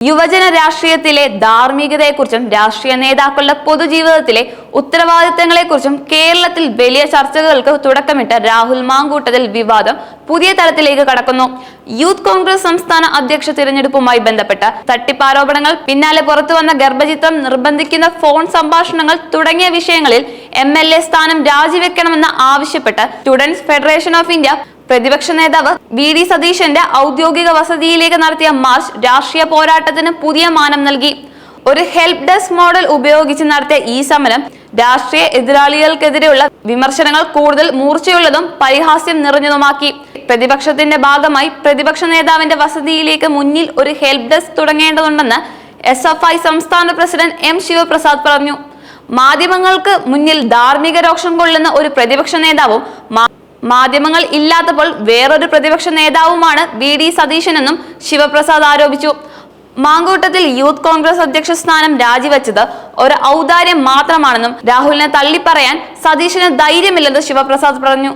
യുവജന രാഷ്ട്രീയത്തിലെ ധാർമ്മികതയെക്കുറിച്ചും രാഷ്ട്രീയ നേതാക്കളുടെ പൊതുജീവിതത്തിലെ ഉത്തരവാദിത്തങ്ങളെക്കുറിച്ചും കേരളത്തിൽ വലിയ ചർച്ചകൾക്ക് തുടക്കമിട്ട രാഹുൽ മാങ്കൂട്ടത്തിൽ വിവാദം പുതിയ തലത്തിലേക്ക് കടക്കുന്നു. യൂത്ത് കോൺഗ്രസ് സംസ്ഥാന അധ്യക്ഷ തിരഞ്ഞെടുപ്പുമായി ബന്ധപ്പെട്ട തട്ടിപ്പാരോപണങ്ങൾ പിന്നാലെ പുറത്തുവന്ന ഗർഭചിത്രം നിർബന്ധിക്കുന്ന ഫോൺ സംഭാഷണങ്ങൾ തുടങ്ങിയ വിഷയങ്ങളിൽ എം സ്ഥാനം രാജിവെക്കണമെന്ന് ആവശ്യപ്പെട്ട് സ്റ്റുഡൻസ് ഫെഡറേഷൻ ഓഫ് ഇന്ത്യ പ്രതിപക്ഷ നേതാവ് വി ഡി സതീശന്റെ ഔദ്യോഗിക വസതിയിലേക്ക് നടത്തിയ മാർച്ച് രാഷ്ട്രീയ പോരാട്ടത്തിന് പുതിയ മാനം നൽകി. ഒരു ഹെൽപ് ഡെസ്ക് മോഡൽ ഉപയോഗിച്ച് നടത്തിയ ഈ സമരം രാഷ്ട്രീയ എതിരാളികൾക്കെതിരെയുള്ള വിമർശനങ്ങൾ കൂടുതൽ മൂർച്ചയുള്ളതും പരിഹാസ്യം നിറഞ്ഞതുമാക്കി. പ്രതിപക്ഷത്തിന്റെ ഭാഗമായി പ്രതിപക്ഷ നേതാവിന്റെ വസതിയിലേക്ക് മുന്നിൽ ഒരു ഹെൽപ് ഡെസ്ക് തുടങ്ങേണ്ടതുണ്ടെന്ന് എസ് എഫ് ഐ സംസ്ഥാന പ്രസിഡന്റ് എം ശിവപ്രസാദ് പറഞ്ഞു. മാധ്യമങ്ങൾക്ക് മുന്നിൽ ധാർമ്മിക രോക്ഷം കൊള്ളുന്ന ഒരു പ്രതിപക്ഷ നേതാവും മാധ്യമങ്ങൾ ഇല്ലാത്തപ്പോൾ വേറൊരു പ്രതിപക്ഷ നേതാവുമാണ് വി ഡി സതീശനെന്നും ശിവപ്രസാദ് ആരോപിച്ചു. മാങ്കൂട്ടത്തിൽ യൂത്ത് കോൺഗ്രസ് അധ്യക്ഷ സ്ഥാനം രാജിവെച്ചത് ഒരു ഔദാര്യം മാത്രമാണെന്നും രാഹുലിനെ തള്ളിപ്പറയാൻ സതീശന് ധൈര്യമില്ലെന്ന് ശിവപ്രസാദ് പറഞ്ഞു.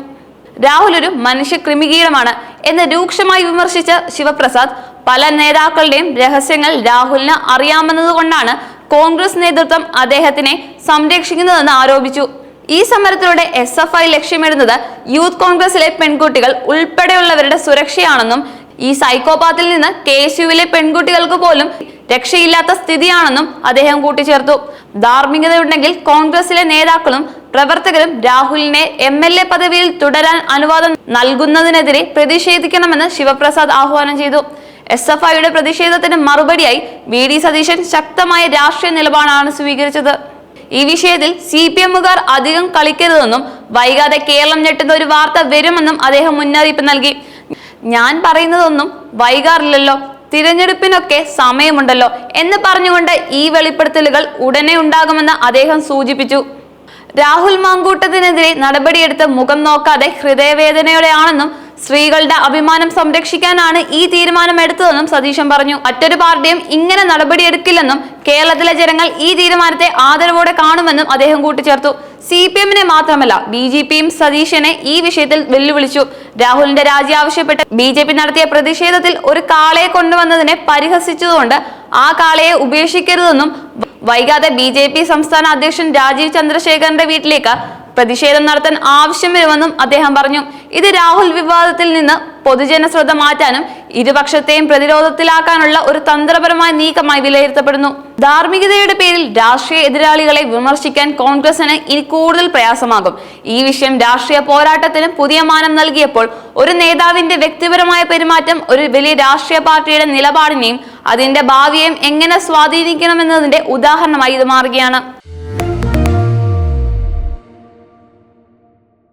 രാഹുൽ ഒരു മനുഷ്യ ക്രിമികീടമാണ് എന്ന് രൂക്ഷമായി വിമർശിച്ച ശിവപ്രസാദ് പല നേതാക്കളുടെയും രഹസ്യങ്ങൾ രാഹുലിന് അറിയാമെന്നതുകൊണ്ടാണ് കോൺഗ്രസ് നേതൃത്വം അദ്ദേഹത്തിനെ സംരക്ഷിക്കുന്നതെന്ന് ആരോപിച്ചു. ഈ സമരത്തിലൂടെ എസ് എഫ് ഐ ലക്ഷ്യമിടുന്നത് യൂത്ത് കോൺഗ്രസിലെ പെൺകുട്ടികൾ ഉൾപ്പെടെയുള്ളവരുടെ സുരക്ഷയാണെന്നും ഈ സൈക്കോപാത്തിൽ നിന്ന് കെ എസ് യുവിലെ പെൺകുട്ടികൾക്ക് പോലും രക്ഷയില്ലാത്ത സ്ഥിതിയാണെന്നും അദ്ദേഹം കൂട്ടിച്ചേർത്തു. ധാർമ്മികതയുണ്ടെങ്കിൽ കോൺഗ്രസിലെ നേതാക്കളും പ്രവർത്തകരും രാഹുലിനെ എം എൽ എ പദവിയിൽ തുടരാൻ അനുവാദം നൽകുന്നതിനെതിരെ പ്രതിഷേധിക്കണമെന്ന് ശിവപ്രസാദ് ആഹ്വാനം ചെയ്തു. എസ് എഫ് ഐയുടെ പ്രതിഷേധത്തിന് മറുപടിയായി വി ഡി സതീശൻ ശക്തമായ രാഷ്ട്രീയ നിലപാടാണ് സ്വീകരിച്ചത്. ഈ വിഷയത്തിൽ സി പി എമ്മുകാർ അധികം കളിക്കരുതെന്നും വൈകാതെ കേരളം ഞെട്ടുന്ന ഒരു വാർത്ത വരുമെന്നും അദ്ദേഹം മുന്നറിയിപ്പ് നൽകി. ഞാൻ പറയുന്നതൊന്നും വൈകാറില്ലല്ലോ. തിരഞ്ഞെടുപ്പിനൊക്കെ സമയമുണ്ടല്ലോ എന്ന് പറഞ്ഞുകൊണ്ട് ഈ വെളിപ്പെടുത്തലുകൾ ഉടനെ ഉണ്ടാകുമെന്ന് അദ്ദേഹം സൂചിപ്പിച്ചു. രാഹുൽ മാങ്കൂട്ടത്തിനെതിരെ നടപടിയെടുത്ത് മുഖം നോക്കാതെ ഹൃദയവേദനയോടെയാണെന്നും സ്ത്രീകളുടെ അഭിമാനം സംരക്ഷിക്കാനാണ് ഈ തീരുമാനം എടുത്തതെന്നും സതീശൻ പറഞ്ഞു. മറ്റൊരു പാർട്ടിയും ഇങ്ങനെ നടപടിയെടുക്കില്ലെന്നും കേരളത്തിലെ ജനങ്ങൾ ഈ തീരുമാനത്തെ ആദരവോടെ കാണുമെന്നും അദ്ദേഹം കൂട്ടിച്ചേർത്തു. സി പി എമ്മിനെ മാത്രമല്ല ബി ജെ പിയും സതീശനെ ഈ വിഷയത്തിൽ വെല്ലുവിളിച്ചു. രാഹുലിന്റെ രാജി ആവശ്യപ്പെട്ട് ബി ജെ പി നടത്തിയ പ്രതിഷേധത്തിൽ ഒരു കാളയെ കൊണ്ടുവന്നതിനെ പരിഹസിച്ചതുകൊണ്ട് ആ കാളയെ ഉപേക്ഷിക്കരുതെന്നും വൈകാതെ ബി ജെ പി സംസ്ഥാന അധ്യക്ഷൻ രാജീവ് ചന്ദ്രശേഖരന്റെ വീട്ടിലേക്ക് പ്രതിഷേധം നടത്താൻ ആവശ്യം വരുമെന്നും അദ്ദേഹം പറഞ്ഞു. ഇത് രാഹുൽ വിവാദത്തിൽ നിന്ന് പൊതുജന ശ്രദ്ധ മാറ്റാനും ഇരുപക്ഷത്തെയും പ്രതിരോധത്തിലാക്കാനുള്ള ഒരു തന്ത്രപരമായ നീക്കമായി വിലയിരുത്തപ്പെടുന്നു. ധാർമ്മികതയുടെ പേരിൽ രാഷ്ട്രീയ എതിരാളികളെ വിമർശിക്കാൻ കോൺഗ്രസിന് ഇനി കൂടുതൽ പ്രയാസമാകും. ഈ വിഷയം രാഷ്ട്രീയ പോരാട്ടത്തിന് പുതിയ മാനം നൽകിയപ്പോൾ ഒരു നേതാവിന്റെ വ്യക്തിപരമായ പെരുമാറ്റം ഒരു വലിയ രാഷ്ട്രീയ പാർട്ടിയുടെ നിലപാടിനെയും അതിന്റെ ഭാവിയെയും എങ്ങനെ സ്വാധീനിക്കണമെന്നതിന്റെ ഉദാഹരണമായി ഇത് മാറുകയാണ്.